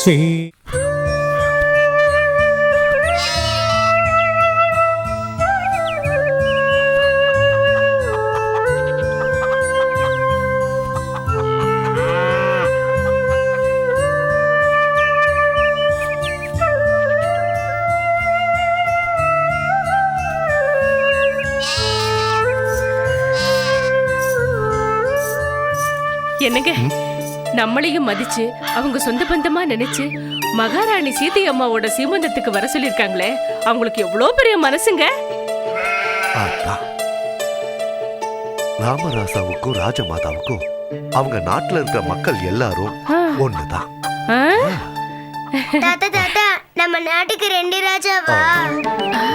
Sí. நம்மளையும் மதிச்சு அவங்க சொந்த பந்தமா நினைச்சு மகாராணி சீதை அம்மாவோட சீமந்தத்துக்கு வர சொல்லிருக்காங்களே அவங்களுக்கு எவ்வளவு பெரிய மனசுங்க. ராமராசாவுக்கும் ராஜமாதாவுக்கும் அவங்க நாட்டுல இருக்கிற மக்கள் எல்லாரும் ஒண்ணுதான். ஆ, தாத்தா தாத்தா நம்ம நாட்டுக்கு ரெண்டு ராஜாவா?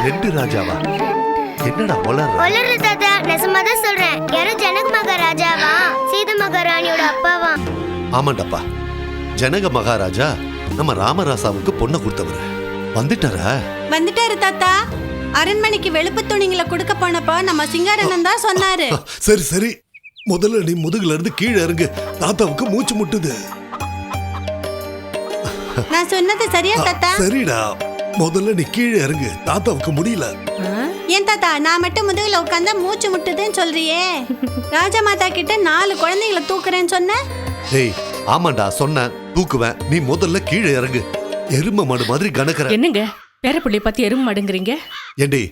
ரெண்டு ராஜாவா? என்னடா தாத்தா நெசமா தான் சொல்றேன். யாரும் ஜனக மகாராஜாவா சீத மகாராணியோட அப்பாவா? ஆமாண்டப்பா. ஜனக மகாராஜா நம்ம ராமராசாவுக்கு பொண்ணை கொடுத்தவரு. வந்துட்டாரா? வந்துட்டாரு தாத்தா. அரண்மனைக்கு வெளுப்பு துணிங்களை கொடுக்க போனப்போ நம்ம சிங்காரண்ணன் தான் சொன்னாரு. சரி சரி. முதல்ல நீ முதுகுல இருந்து கீழே இறங்கு. தாத்தாவுக்கு மூச்சு முட்டுது. நான் சொன்னது சரியா தாத்தா? சரிடா. முதல்ல நீ கீழே இறங்கு. தாத்தாவுக்கு முடியல. ஏன் தாத்தா நான் மட்டும் முதுகுல உட்காந்தா மூச்சு முட்டுதுன்னு சொல்றியே. ராஜமாதா கிட்ட நாலு குழந்தைகளை தூக்குறேன்னு சொன்ன? ஏய் ஆமாண்டா சொன்னேன். தூக்குவேன். நீ முதல்ல கீழே இறங்கு. எரும மாடு மாதிரி கணக்கற. என்னங்க? பேரப்பிள்ளை பத்தி எறும்பு மாடுங்கிறீங்க? ஏண்டி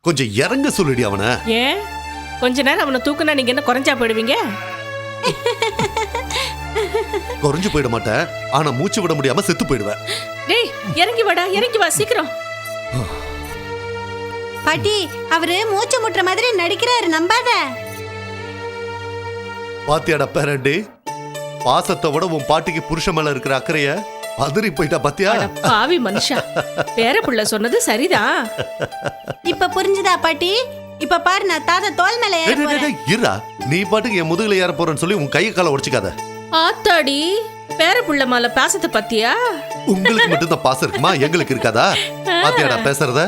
கொஞ்சம் இறங்க சொல்லுடி அவனை. ஏன்? கொஞ்ச நேரம் அவனை தூக்குனா நீங்க என்ன குறைஞ்சா போயிடுவீங்க? குறைஞ்சு போயிட மாட்டேன். ஆனா மூச்சு விட முடியாம செத்து போயிடுவேன். டேய் இறங்கி வாடா இறங்கி வா சீக்கிரம். பாட்டி அவரு மூச்சு முட்டுற மாதிரி நடிக்கிறாரு நம்பாத. பாத்தியாடா பேரண்டி பாசத்தை விட உன் பாட்டிக்கு புருஷன் மேல இருக்கிற அக்கறைய பதறி போயிட்டா பாத்தியா? அட பாவி மனுஷா. பேரப்புள்ள சொன்னது சரிதான் இப்ப புரிஞ்சுதா பாட்டி? இப்ப பாரு நான் தாத்தா தோல் மேல ஏற போறேன். இருடா. நீ பாட்டுக்கு என் முதுகுல ஏற போறேன்னு சொல்லி உன் கையை காலை உடைச்சிக்காத. ஆத்தாடி பேரப்புள்ள மேல பாசத்தை பத்தியா? உங்களுக்கு மட்டும் தான் பாசம் இருக்குமா? எங்களுக்கு இருக்காதா? பாத்தியாடா பேசுறத?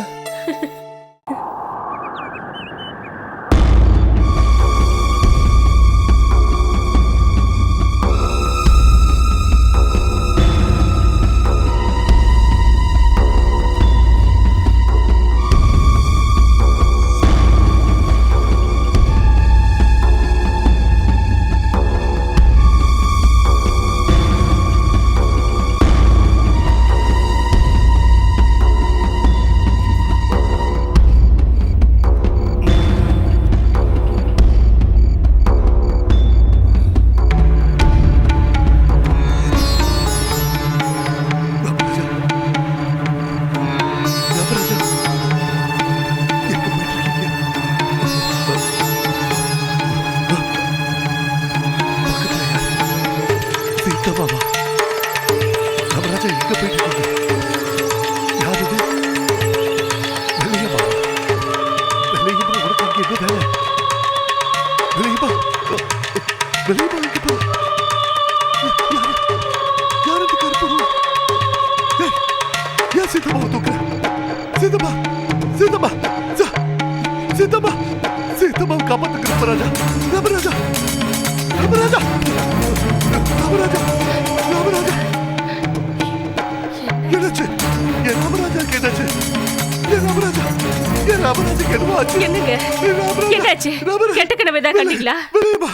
ஆச்சு என்னங்க? என் ராமராஜா. என்னாச்சு? ராமராஜா. கெட்ட கனவு ஏதாவது கண்டீங்களா? வெளியேம்மா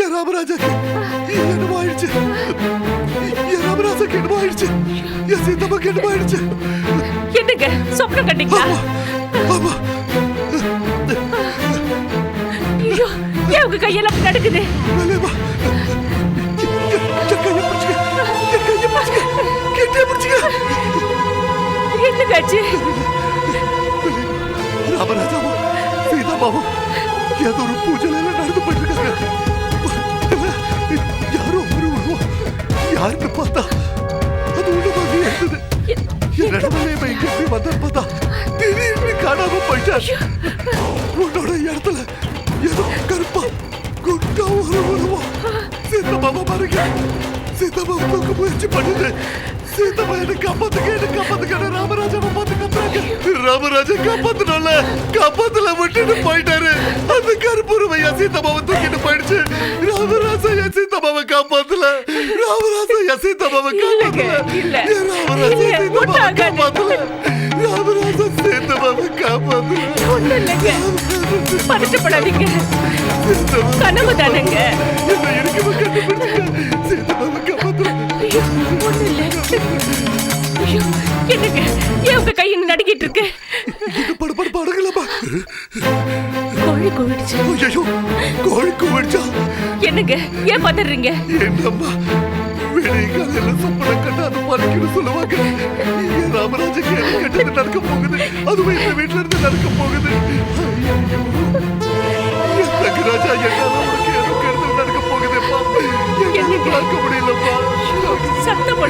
என் ராமராஜாக்கு என்னமோ ஆயிடுச்சு. என் ராமராஜாக்கு என்னமோ ஆயிடுச்சு. என் சீதம்மாக்கு என்னமோ ஆயிடுச்சு. என்னங்க? சொப்னம் கண்டீங்களா? ஆமா. ஐயோ ஏன் உங்க கையெல்லாம் நடக்குது என்னங்க ஆச்சு? ராமராஜாவும் சீதாமாவும் ஏதோ ஒரு பூஜையில நடந்து போயிட்டு யாரோ ஒரு உருவம் யாருன்னு பார்த்தா அது உருவமாக இருந்தது. என்னோட இங்க போய் வந்தான்னு பார்த்தா திடீர்னு காணாம போயிட்டார். உன்னோட இடத்துல ஏதோ கருப்பா குட்டா ஒரு உருவம். சீதாமாவை பாருங்க. சீதாமாவை முயற்சி பண்ணுது சீதாமா என்ன காப்பாத்துக்க என்ன காப்பாத்துக்க ராமராஜாவை பார்த்து கத்துறாங்க ராமராஜா காப்பாத்தணும்ல காப்பாத்துல விட்டுட்டு போயிட்டாரு. அந்த கருப்புருவையா சீதாமாவை தூக்கிட்டு போயிடுச்சு. ராமராஜா என் சீதா சீதாமாவை காப்பாத்தல. ராமராஜா என் சீதாமாவை காப்பாத்தல. என் ராமராஜா சீதாமாவை. காப்பாத்தல. ராமராஜா சீதாமாவை காப்பாத்தல பதட்டப்படாதீங்க கனவு தானேங்க. என்ன இருக்கவ கண்டுபிடிச்சிட்டேன் நடுக்கிட்டு இருக்கு. பட பட படங்களப்பா கோழி கோவிடுச்சு. ஐயோ கோழி குவிச்சா என்னங்க ஏன் பதறீங்க என்னம்மா விடிய காலையில சொப்பன கட்டாத பலிக்குன்னு சொல்லுவாங்க. என் ராமராஜுக்கு என்ன கெட்டது நடக்க போகுது? அதுவும் இந்த வீட்டுல இருந்து நடக்க போகுது. தங்கராஜா என்னால உனக்கு ஏதோ கெடுதல் நடக்க என்னால பார்க்க முடியலப்பா. சத்தம்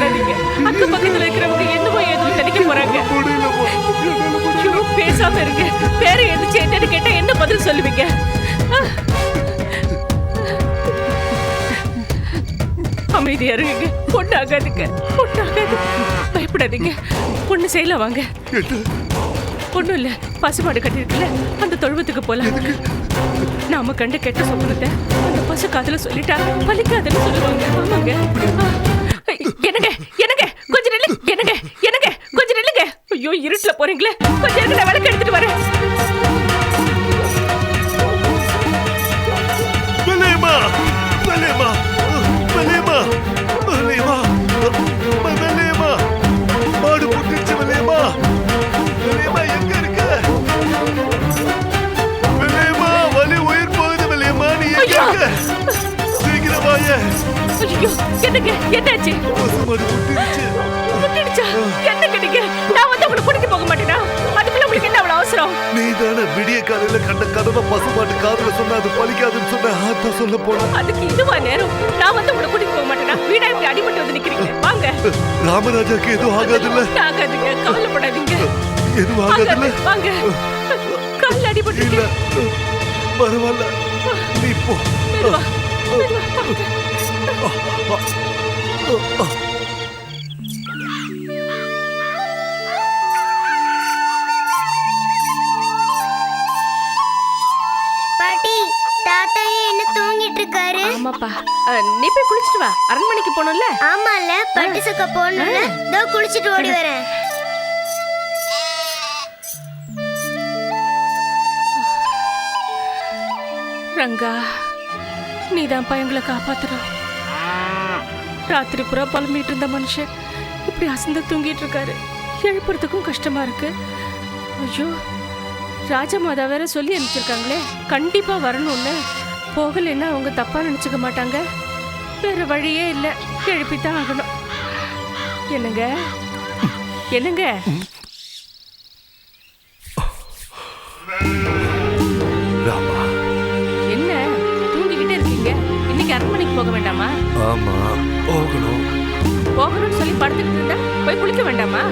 இருங்க பேரை எதிர்த்து என்னன்னு கேட்டா என்ன பதில் சொல்லுவீங்க. அமைதியா இருங்க. பொண்ணு ஆகாதுங்க பொண்ணு ஆகாது பயப்படாதீங்க. பொண்ணு செய்யலாம் வாங்க. ஒண்ணும் இல்ல. பசுமாடு கட்டிருக்குல்ல அந்த தொழுவத்துக்கு போலாம். நாம கண்ட கெட்ட சொப்பனத்தை அந்த பசு காதுல சொல்லிட்டா பலிக்காதுன்னு சொல்லுவாங்க. ஆமாங்க ஆ. என்னங்க என்னங்க கொஞ்சம் நில்லு என்னங்க என்னங்க கொஞ்சம் நில்லுங்க ஐயோ இருட்டுல போறீங்களே. கொஞ்சம் இருங்க நான் விளக்கு எடுத்துட்டு வரேன். மலேமா மலேமா மலேமா மலேமா மலேமா மாடு புட்டிச்சு எங்க இருக்க? மலேமா வலி உயிர் போகுது மலேமா நீ எங்க! இருக்க? சீக்கிரம் வாய. ஐயோ என்னங்க என்னாச்சு? மாடு புட்டிச்சு. முட்டிடுச்சா என்னங்க நீங்க? அவசரம் நீ தானே விடிய காலையில கண்ட கதவை பசு மாட்டு காதுல சொன்ன அது பலிக்காதுன்னு சொன்ன ஆத்த சொல்ல போன? அதுக்கு இதுவா நேரம்? நான் வந்து உங்களை கூட்டிட்டு போக மாட்டேனா? வீடா இப்படி அடிபட்டு வந்து நிக்கிறீங்க வாங்க. ராமராஜாக்கு எதுவும் ஆகாதுல்ல? ஆகாதுங்க. கவலைப்படாதீங்க. எதுவும் ஆகாதுல்ல? ஆகாது வாங்க. கால் அடிபட்டு இல்ல. பரவாயில்ல. நீ போ. ஆமாப்பா. நீ போய் குளிச்சிட்டு வா. அரண்மனைக்கு போகணும்ல? ஆமால பட்டு சக்க போடணும்ல. இதோ குளிச்சிட்டு ஓடி வரேன். ரங்கா நீதான் எங்களை காப்பாத்துறோம் ராத்திரி புறா புலம்பிட்டு இருந்த மனுஷன் இப்படி அசந்து தூங்கிட்டு இருக்காரு. எழுப்புறதுக்கும் கஷ்டமா இருக்கு. ஐயோ ராஜமாதா வேற சொல்லி அனுப்பிச்சிருக்காங்களே. கண்டிப்பா வரணும்னு போகலைன்னா அவங்க தப்பா நினைச்சுக்க மாட்டாங்க. வேற வழியே இல்லை. எழுப்பித்தான் ஆகணும். என்னங்க? என்னங்க? ராமா. என்ன? தூங்கிக்கிட்டே இருக்கீங்க. இன்னைக்கு அரண்மனைக்கு போக வேண்டாமா? ஆமா போகணும். போகணும்னு சொல்லி படுத்துக்கிட்டு இருந்தா போய் குளிக்க வேண்டாமா?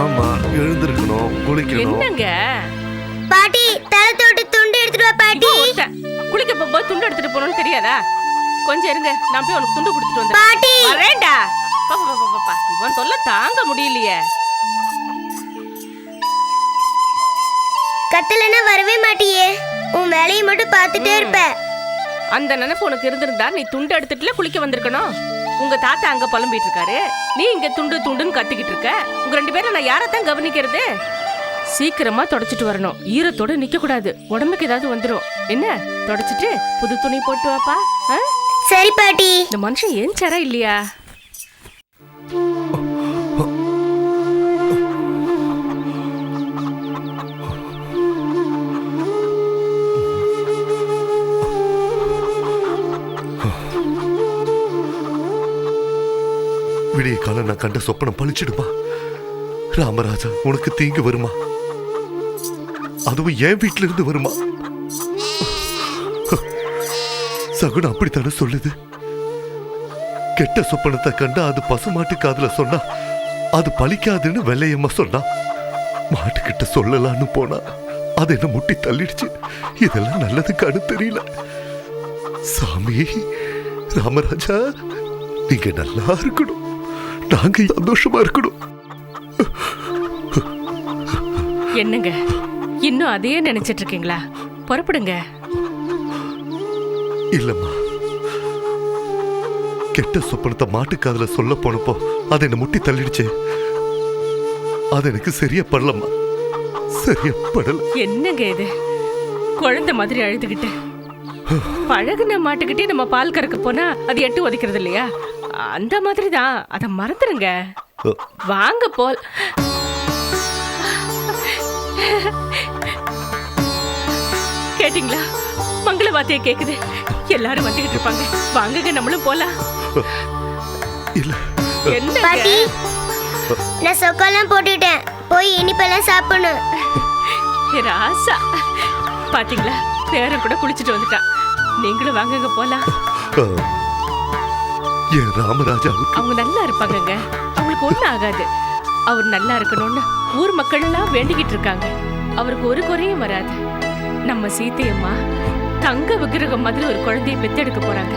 ஆமா எழுந்திருக்கணும் குளிக்கணும். என்னங்க? பாட்டி தலை தொட்டு துண்டு எடுத்துட்டு வா பாட்டி. குளிக்க போகும்போது துண்டு எடுத்துட்டு போகணும்னு தெரியாதா? கொஞ்சம் இருங்க நான் போய் உனக்கு துண்டு கொடுத்துட்டு பாட்டி! வரேன்டா பா, பா, பா, பா, பா. இவன் தொல்லை தாங்க முடியலையே. கத்தலன்னா வரவே மாட்டியே. உன் வேலையை மட்டும் பார்த்துட்டே இருப்ப. அந்த நினைப்பு உனக்கு இருந்திருந்தா நீ துண்டு எடுத்துட்டுல குளிக்க வந்திருக்கணும். உங்க தாத்தா அங்க புலம்பிட்டு இருக்காரு. நீ இங்க துண்டு துண்டுன்னு கத்திக்கிட்டு இருக்க. உங்க ரெண்டு பேரும் நான் யாரத்தான் கவனிக்கிறது? சீக்கிரமா தொடச்சிட்டு வரணும். ஈரத்தோட நிக்க கூடாது உடம்புக்கு ஏதாவது வந்துரும். என்ன? தொடச்சிட்டு புது துணி போட்டு வாப்பா. ஆ? சரி பாட்டி. இந்த மனுஷன் ஏஞ்சாரா இல்லையா? விடிய காலம் நான் கண்ட சொப்பனம் பழிச்சிடுமா? ராமராஜா உனக்கு தீங்கு வருமா? அதுவும் என் வீட்ல இருந்து வருமா? சகுனம் அப்படித்தானே சொல்லுது? கெட்ட சொப்பனத்தை கண்டா அது பசுமாட்டு காதுல சொன்னா அது பலிக்காதுன்னு வெள்ளையம்மா சொன்னா மாட்டுக்கிட்ட சொல்லலான்னு போனா அது என்ன முட்டி தள்ளிடுச்சு? இதெல்லாம் நல்லதுக்கானு தெரியல. சாமி ராமராஜா நீங்க நல்லா இருக்கணும். நாங்க சந்தோஷமா இருக்கணும். என்னங்க? இன்னும் அதையே நினைச்சிட்டு இருக்கீங்களா? புறப்படுங்க. இல்லம்மா. கெட்ட சொப்பனத்தை மாட்டுக்காதுல சொல்ல போனப்போ அதை என்ன முட்டி தள்ளிடுச்சு. அது எனக்கு சரியா படலம்மா. சரியா படல. என்னங்க இது? குழந்தை மாதிரி அழுதுகிட்டு. பழகுன மாட்டுக்கிட்டே நம்ம பால் கறக்க போனா அது எட்டு உதைக்கிறது இல்லையா? அந்த மாதிரி தான் அதை மறந்துடுங்க வாங்க போல். கேட்டிங்களா? மங்கள வார்த்தையை கேக்குது. எல்லாரும் வந்துகிட்டு இருப்பாங்க. வாங்குங்க நம்மளும் போலாம். இல்ல. என்ன பாட்டி நான் சொக்கெல்லாம் போட்டுட்டேன். போய் இனிப்பெல்லாம் சாப்பிடணும். ராசா. பாத்தீங்களா? பேரன் கூட குளிச்சுட்டு வந்துட்டான் நீங்களும் வாங்குங்க போலாம். என் ராமராஜாவுக்கு அவங்க நல்லா இருப்பாங்கங்க. அவங்களுக்கு ஒண்ணும் ஆகாது. அவர் நல்லா இருக்கணும்னு ஊர் மக்கள் எல்லாம் வேண்டிக்கிட்டு இருக்காங்க. அவருக்கு ஒரு குறையும் வராது. நம்ம சீத்தையம்மா தங்க விக்கிரகம் மாதிரி ஒரு குழந்தைய பெத்தெடுக்க போறாங்க.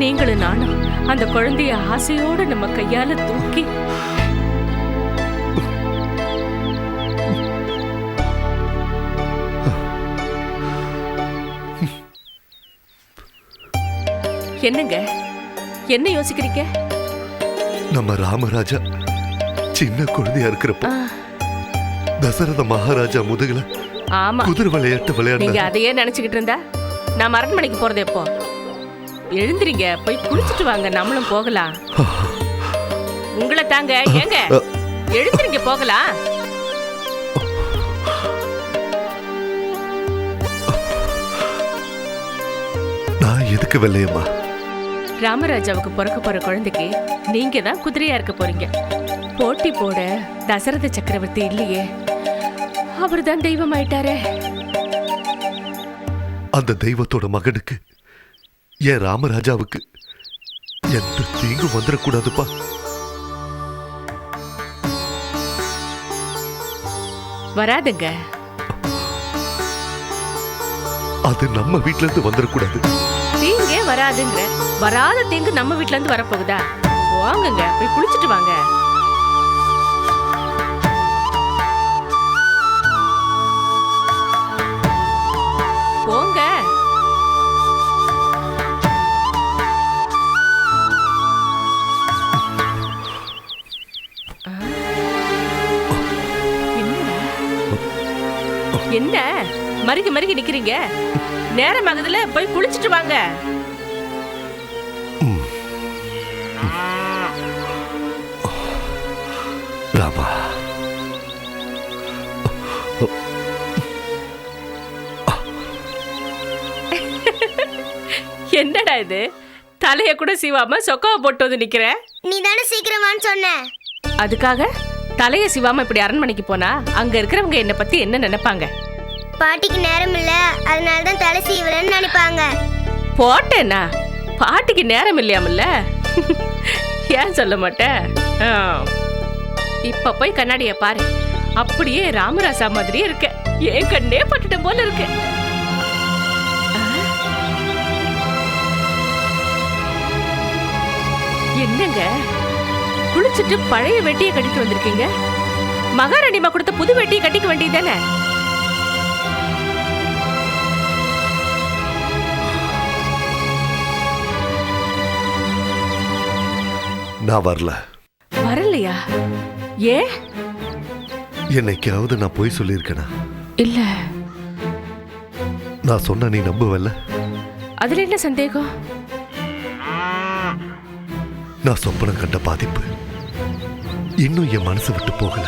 நீங்களும் நானும் அந்த குழந்தைய ஆசையோட நம்ம கையால தூக்கி என்னங்க? என்ன யோசிக்கிறீங்க? நம்ம ராமராஜா சின்ன குழந்தையா இருக்கிறப்ப தசரத மகாராஜா முதுகுல ஆமா. குதிரை விளையாட்டு நீங்க விளையாடினார் அதையே நினைச்சுக்கிட்டு இருந்தா? நான் அரண்மனைக்கு போறது எப்போ? எழுந்திரிங்க போய் குளிச்சுட்டு வாங்க நம்மளும் போகலாம். உங்களை தாங்க ஏங்க? எழுந்திரிங்க போகலாம். நான் எதுக்கு வெள்ளையம்மா? ராமராஜாவுக்கு பிறக்க போற குழந்தைக்கு நீங்க தான் குதிரையா இருக்க போறீங்க. போட்டி போட தசரத சக்கரவர்த்தி இல்லையே. அவர் தான் தெய்வம் ஆயிட்டாரே அந்த தெய்வத்தோட மகனுக்கு என் ராமராஜாவுக்கு எந்த தீங்கும் வந்துடக்கூடாதுப்பா வராதுங்க. அது நம்ம வீட்ல இருந்து வந்துடக்கூடாது தீங்கே வராதுங்க. வராத தீங்கு நம்ம வீட்ல இருந்து வரப்போகுதா? வாங்குங்க போய் குளிச்சுட்டு வாங்க. மறுகி மறுகி நிக்கிறீங்க. நேரம் ஆகுதுல போய் குளிச்சுட்டு வாங்க. ராமா என்னடா இது? தலைய கூட சீவாம சொக்காவை போட்டு வந்து நிக்கிற? நீ தானே சீக்கிரமான்னு சொன்ன. அதுக்காக தலைய சிவாம இப்படி அரண்மனைக்கு போனா அங்க இருக்கிறவங்க என்ன பத்தி என்ன நினைப்பாங்க? பாட்டிக்கு நேரம் இல்ல அதனால தான் தலை சீவலன்னு நினைப்பாங்க. போட்டேனா? பாட்டிக்கு நேரம் இல்லையாமல்ல? ஏன் சொல்ல மாட்டேன் ஆ. இப்ப போய் கண்ணாடிய பாரு. அப்படியே ராமராசா மாதிரியே இருக்க. ஏன் கண்ணே பட்டுட்ட போல இருக்கு. என்னங்க? குளிச்சுட்டு பழைய வெட்டியை கட்டிட்டு வந்திருக்கீங்க? மகாராணிமா கொடுத்த புது வெட்டியை கட்டிக்க வேண்டியதானே நான் வரல. வரலையா? ஏன் என்னைக்காவது நான் போய் சொல்லியிருக்கேனா? இல்ல. நான் சொன்ன நீ நம்புவல்ல? அதுல என்ன சந்தேகம்? நான் சொப்பனம் கண்ட பாதிப்பு இன்னும் என் மனசு விட்டு போகல.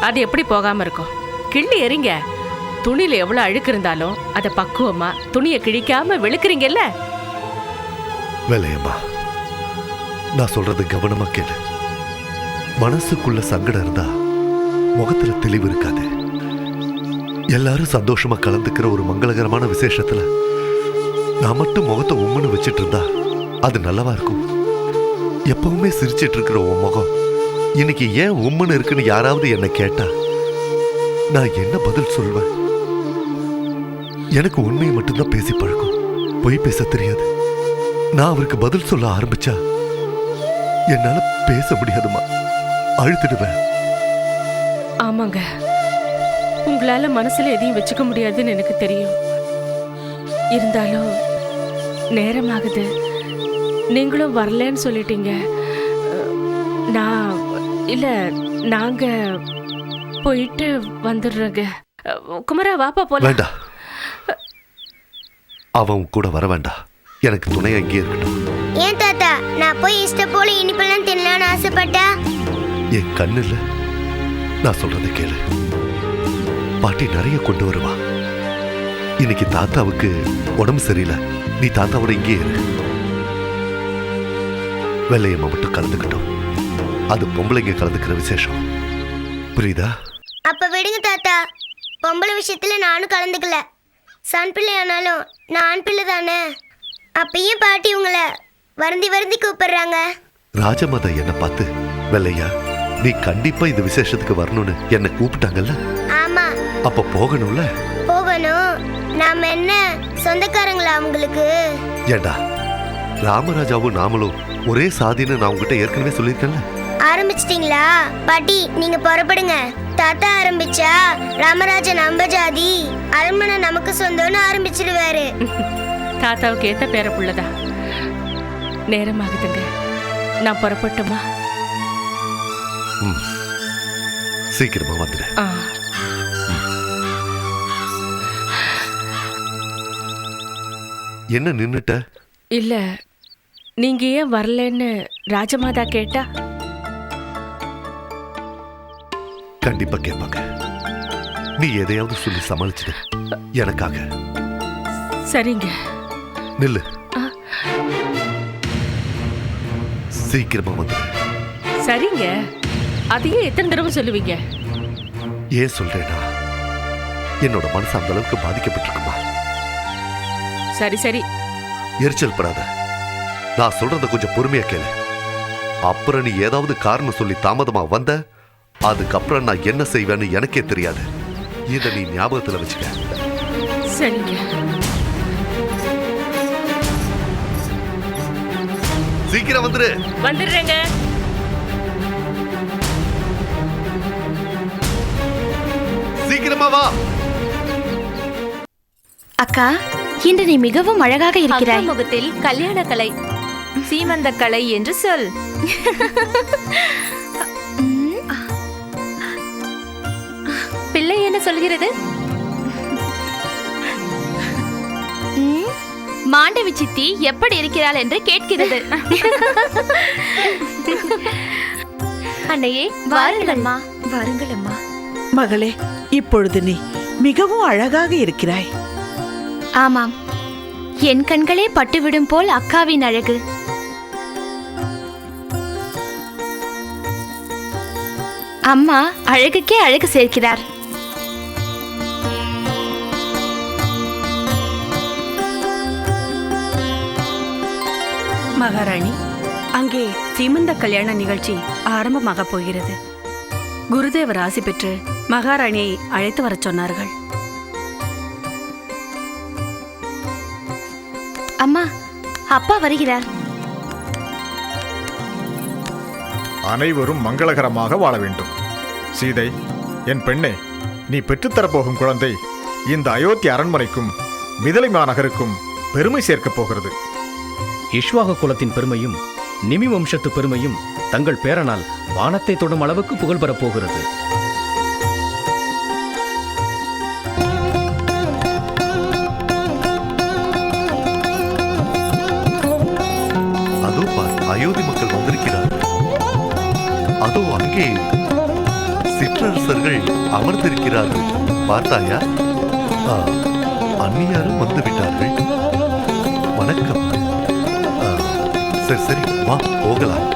அது எப்படி போகாம இருக்கும்? கிள்ளி எறிங்க. துணியில எவ்வளவு அழுக்கு இருந்தாலும் அதை பக்குவமா துணியை கிழிக்காம வெளுக்குறீங்கல்ல? வேலையம்மா. நான் சொல்றது கவனமா கேளு. மனசுக்குள்ள சங்கடம் இருந்தா முகத்துல தெளிவு இருக்காது. எல்லாரும் சந்தோஷமா கலந்துக்கிற ஒரு மங்களகரமான விசேஷத்துல நான் மட்டும் முகத்தை உம்முன்னு வச்சிட்டு இருந்தா அது நல்லவா இருக்கும்? எப்பவுமே சிரிச்சிட்டு இருக்கிற உன் முகம் இன்னைக்கு ஏன் உம்முன்னு இருக்குன்னு யாராவது என்னை கேட்டா நான் என்ன பதில் சொல்வேன்? எனக்கு உண்மையை மட்டும்தான் பேசி பழக்கம். பொய் பேச தெரியாது. நான் அவருக்கு பதில் சொல்ல ஆரம்பிச்சா என்னால பேச முடியாதுமா. அழுத்திடுவேன். ஆமாங்க. உங்களால மனசுல எதையும் வச்சுக்க முடியாதுன்னு எனக்கு தெரியும். இருந்தாலும் நேரமாகுது. நீங்களும் வரலன்னு சொல்லிட்டீங்க. நான் இல்ல நாங்க போயிட்டு வந்துடுறோங்க. குமரா வாப்பா போலாம். வேண்டாம் அவன் கூட வர வேண்டாம். எனக்கு துணை அங்கேயே இருக்கட்டும். ஏன் நான் போய் இஷ்ட போல இனிப்பெல்லாம் தின்னலாம்னு ஆசைப்பட்டா? என் கண்ணு இல்ல நான் சொல்றதை கேளு. பாட்டி நிறைய கொண்டு வருவா. இன்னைக்கு தாத்தாவுக்கு உடம்பு சரியில்லை. நீ தாத்தாவோட இங்கே இரு. வெள்ளையம்மா மட்டும் கலந்துக்கிட்டோம். அது பொம்பளைங்க கலந்துக்கிற விசேஷம். புரியுதா? அப்ப விடுங்க தாத்தா. பொம்பளை விஷயத்துல நானும் கலந்துக்கல. சன் பிள்ளை ஆனாலும் நான் ஆண் பிள்ளை தானே. அப்பயும் பாட்டி உங்களை வருந்தி வருந்தி கூப்பிடுறாங்க. ராஜமாதா என்ன பார்த்து வெள்ளையா நீ கண்டிப்பா இந்த விசேஷத்துக்கு வரணும்னு என்னை கூப்பிட்டாங்கல்ல? ஆமா. அப்ப போகணும்ல? போகணும். நாம என்ன சொந்தக்காரங்களா அவங்களுக்கு? ஏண்டா ராமராஜாவும் நாமளும் ஒரே சாதின்னு நான் உங்ககிட்ட ஏற்கனவே சொல்லியிருக்கேன்ல? ஆரம்பிச்சிட்டீங்களா? பாட்டி நீங்க புறப்படுங்க. தாத்தா ஆரம்பிச்சா ராமராஜ நம்ம ஜாதி அரண்மனை நமக்கு சொந்தம்னு ஆரம்பிச்சிடுவாரு தாத்தாவுக்கு ஏத்த பேர புள்ளதா நேரமாகுதுங்க. நான் புறப்பட்டுமா. சீக்கிரமா வந்துடு. என்ன நின்னுட்ட? இல்ல நீங்க ஏன் வரலன்னு ராஜமாதா கேட்டா? கண்டிப்பா கேட்பாங்க. நீ எதையாவது சொல்லி சமாளிச்சிடு. எனக்காக. சரிங்க. நில்லு. சீக்கிரமா வந்துடு சரிங்க. அதையே எத்தனை தடவை சொல்லுவீங்க? ஏன் சொல்றேனா? என்னோட மனசு அந்த அளவுக்கு பாதிக்கப்பட்டிருக்குமா? சரி சரி. எரிச்சல் படாத. நான் சொல்றத கொஞ்சம் பொறுமையா கேளு. அப்புறம் நீ ஏதாவது காரணம் சொல்லி தாமதமா வந்த அதுக்கப்புறம் நான் என்ன செய்வேன்னு எனக்கே தெரியாது. இதை நீ ஞாபகத்துல வச்சுக்க. சரிங்க. சீக்கிரம் வந்துரு. வந்துடுறேங்க. சீக்கிரமா வா. அக்கா இன்று நீ மிகவும் அழகாக இருக்கிறாய். முகத்தில் கல்யாண கலை சீமந்த கலை என்று சொல். பிள்ளை என்ன சொல்கிறது? மாண்டவி சித்தி எப்படி இருக்கிறாள் என்று கேட்கிறது. அன்னையே வாருங்கள் அம்மா வாருங்கள் அம்மா மகளே இப்பொழுது நீ மிகவும் அழகாக இருக்கிறாய். ஆமாம். என் கண்களே பட்டுவிடும் போல் அக்காவின் அழகு. அம்மா அழகுக்கே அழகு சேர்க்கிறார். மகாராணி அங்கே சீமந்த கல்யாண நிகழ்ச்சி ஆரம்பமாக போகிறது. குருதேவர் ஆசி பெற்று மகாராணியை அழைத்து வரச் சொன்னார்கள். அம்மா அப்பா வருகிறார். அனைவரும் மங்களகரமாக வாழ வேண்டும். சீதை என் பெண்ணே நீ பெற்றுத்தரப்போகும் குழந்தை இந்த அயோத்தி அரண்மனைக்கும் மிதலை மாநகருக்கும் பெருமை சேர்க்கப் போகிறது. இஷ்வாக குலத்தின் பெருமையும் நிமி வம்சத்து பெருமையும் தங்கள் பேரனால் வானத்தை தொடும் அளவுக்கு புகழ் பெறப் போகிறது. அதோ பார் அயோத்தி மக்கள் வந்திருக்கிறார்கள். அதோ அங்கே சிற்றரசர்கள் அமர்ந்திருக்கிறார்கள். பார்த்தாயா? ஆ, அந்நியாரும் வந்து 对吧